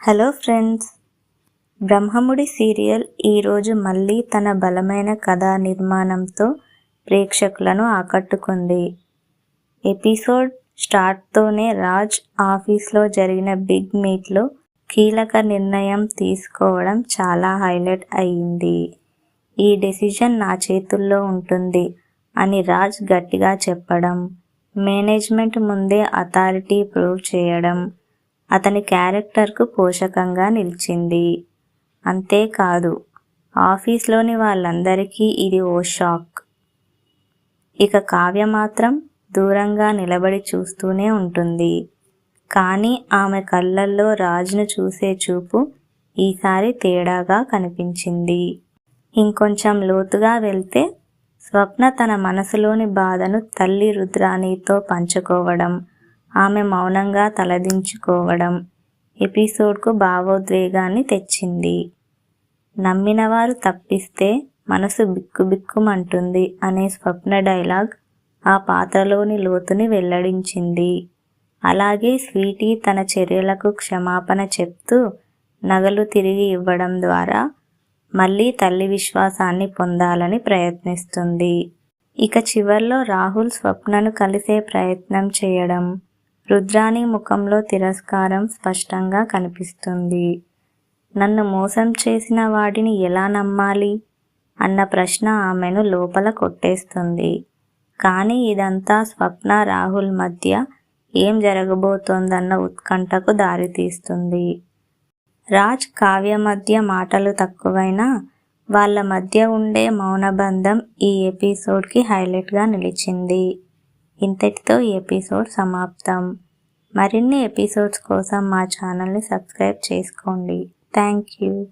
Hello friends. Brahmamudi serial ఈరోజు మళ్ళీ తన బలమైన కథా నిర్మాణంతో ప్రేక్షకులను ఆకట్టుకుంది. ఎపిసోడ్ స్టార్ట్తోనే రాజ్ ఆఫీస్లో జరిగిన బిగ్ మీట్లో కీలక నిర్ణయం తీసుకోవడం చాలా హైలైట్ అయ్యింది. ఈ డెసిషన్ నా చేతుల్లో ఉంటుంది అని రాజ్ గట్టిగా చెప్పడం మేనేజ్మెంట్ ముందే అథారిటీ ప్రూవ్ చేయడం అతని క్యారెక్టర్కు పోషకంగా నిలిచింది. అంతేకాదు ఆఫీస్లోని వాళ్ళందరికీ ఇది ఓ షాక్. ఇక కావ్య మాత్రం దూరంగా నిలబడి చూస్తూనే ఉంటుంది. కానీ ఆమె కళ్ళల్లో రాజును చూసే చూపు ఈసారి తేడాగా కనిపించింది. ఇంకొంచెం లోతుగా వెళ్తే స్వప్న తన మనసులోని బాధను తల్లి రుద్రాణితో పంచుకోవడం ఆమె మౌనంగా తలదించుకోవడం ఎపిసోడ్కు భావోద్వేగాన్ని తెచ్చింది. నమ్మినవారు తప్పిస్తే మనసు బిక్కుబిక్కుమంటుంది అనే స్వప్న డైలాగ్ ఆ పాత్రలోని లోతుని వెల్లడించింది. అలాగే స్వీటీ తన చర్యలకు క్షమాపణ చెప్తూ నగలు తిరిగి ఇవ్వడం ద్వారా మళ్ళీ తల్లి విశ్వాసాన్ని పొందాలని ప్రయత్నిస్తుంది. ఇక చివర్లో రాహుల్ స్వప్నను కలిసే ప్రయత్నం చేయడం రుద్రాణి ముఖంలో తిరస్కారం స్పష్టంగా కనిపిస్తుంది. నన్ను మోసం చేసిన వాడిని ఎలా నమ్మాలి? అన్న ప్రశ్న ఆమెను లోపల కొట్టేస్తుంది. కానీ ఇదంతా స్వప్న రాహుల్ మధ్య ఏం జరగబోతోందన్న ఉత్కంఠకు దారితీస్తుంది. రాజ్ కావ్య మధ్య మాటలు తక్కువైనా వాళ్ళ మధ్య ఉండే మౌనబంధం ఈ ఎపిసోడ్కి హైలైట్గా నిలిచింది. ఇంతటితో ఈ ఎపిసోడ్ సమాప్తం. మరిన్ని ఎపిసోడ్స్ కోసం మా ఛానల్ని సబ్స్క్రైబ్ చేసుకోండి. Thank you.